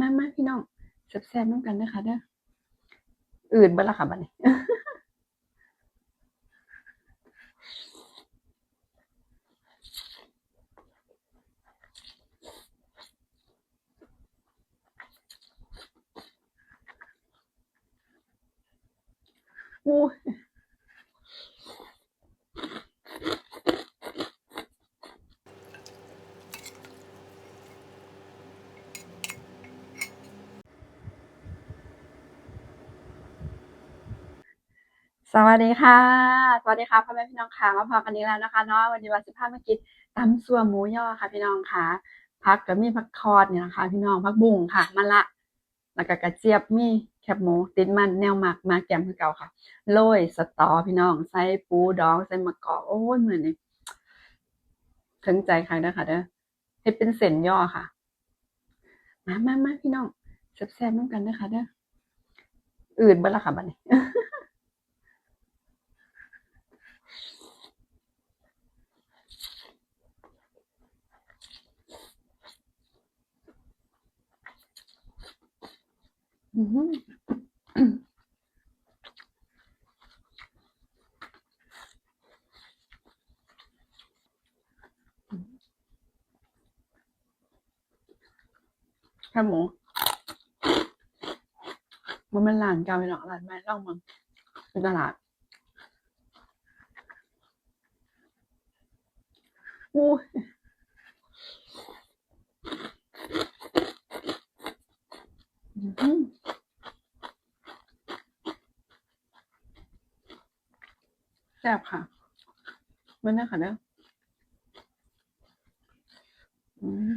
มามาพี่น้องแซ่บๆน้ำกันเด้อค่ะเด้ออื่นเบ่ละค่ะบัดนี้อู้ สวัสดีค่ะ สวัสดีค่ะพ่อแม่พี่น้องค่ะมาพอกันนี้แล้วนะคะเนาะวันนี้วันสิบห้ามากินตำซัวหมูย่อค่ะ พี่น้องค่ะผักก็มีผักคอดเนี่ยนะคะ พี่น้องผักบุ้งค่ะมะละ แล้วก็กระเจี๊ยบมีแคบหมูติดมันแนวหมักมาแกมคือเก่าค่ะโรยสตอพี่น้องใส่ปูดองใส่มะกอกโอ้ยเหมือนนี่ถึงใจค่ะเด้อค่ะเด้อเฮ็ดเป็นเส้นย่อค่ะ มามามาพี่น้องแซ่บๆน้ำกันเด้อค่ะเด้ออื่นเบ่ละค่ะบัดนี้ อือหือ แคบหมูมันเป็นร้านเก่าพี่น้องร้านใหม่ล่องมึงเป็นตลาดอู้ยอื้อหือ แซ่บค่ะเบิ่งเด้อค่ะเด้ออืม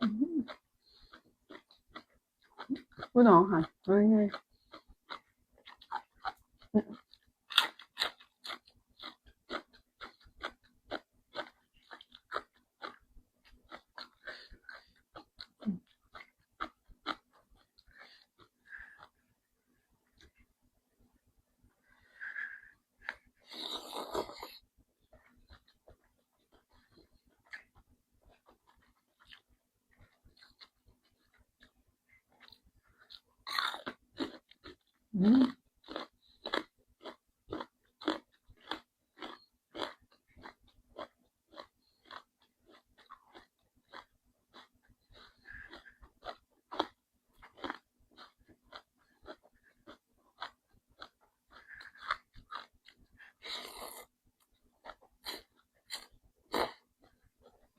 อืม พูดน้องค่ะเอ้ยอื มอืม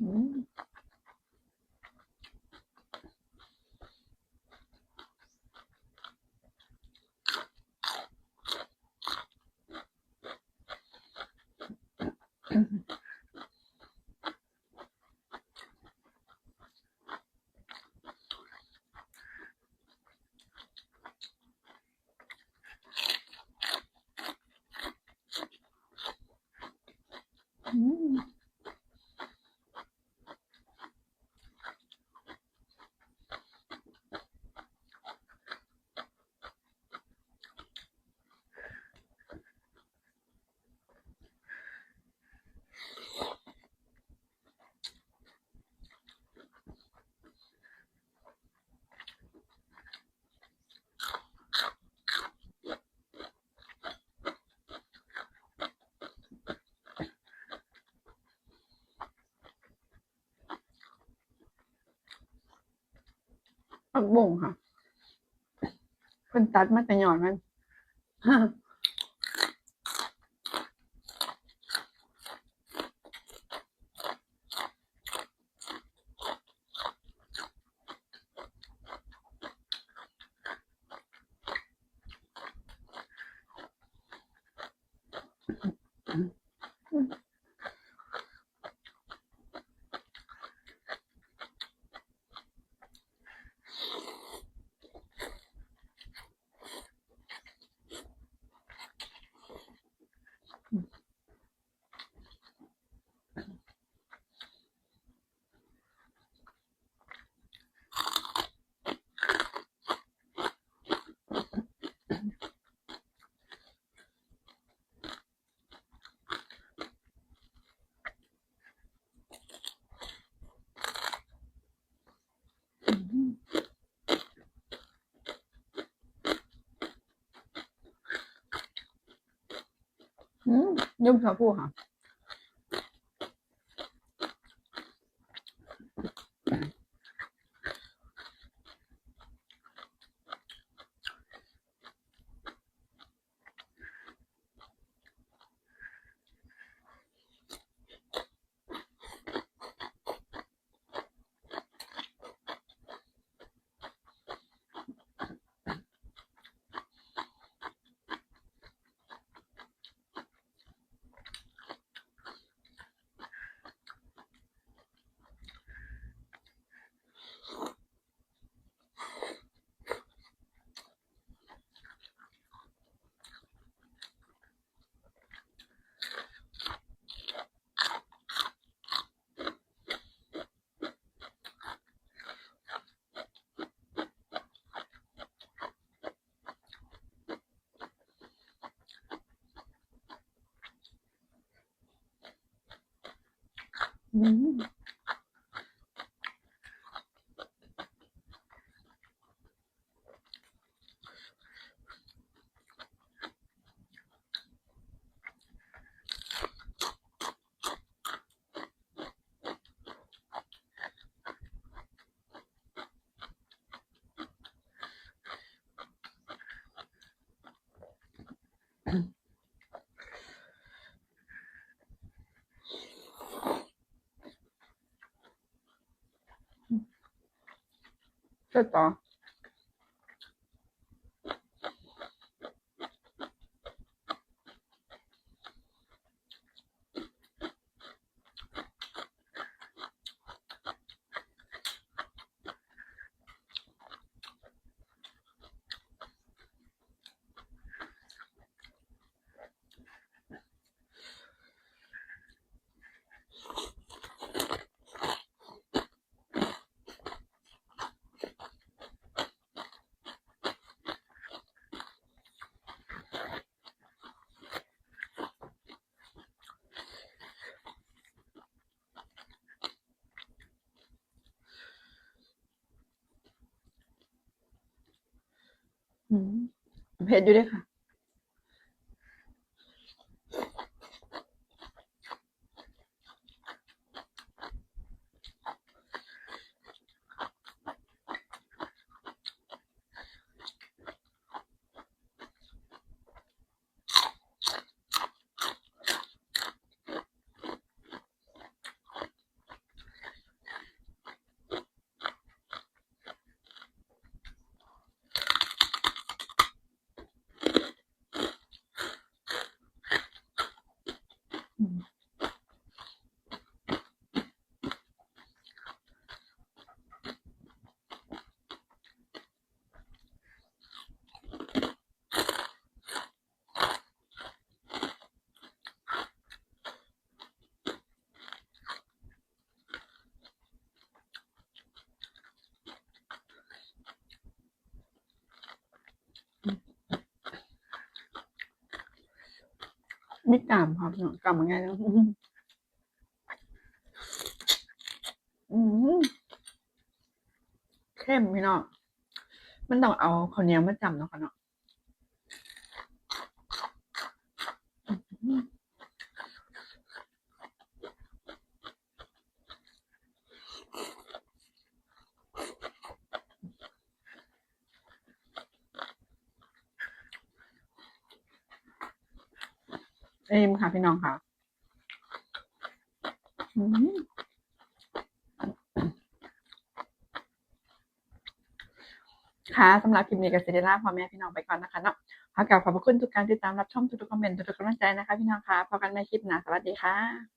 อื ผักบุ้งค่ะเพิ่นตัดมาแต่หยอดมัน อ อืมยุ่มชา พู ค่ เผ็ดอยู่ด้วยค่ะ มีกามครับพี่น้องกาไงแล้วเข้มพี่น้องมันต้องเอาข้าวเหนียวมาจำเนาะค่ะเนาะ เอ็มค่ะพี่น้องค่ะค่ะสำหรับคลิปนี้กับซิเดล่าพ่อแม่พี่น้องไปก่อนนะคะเนาะขอกราบขอบพระคุณทุกการติดตามรับชมทุกๆคอมเมนต์ทุกๆกำลังใจนะคะพี่น้องค่ะพบกันในคลิปหน้าสวัสดีค่ะ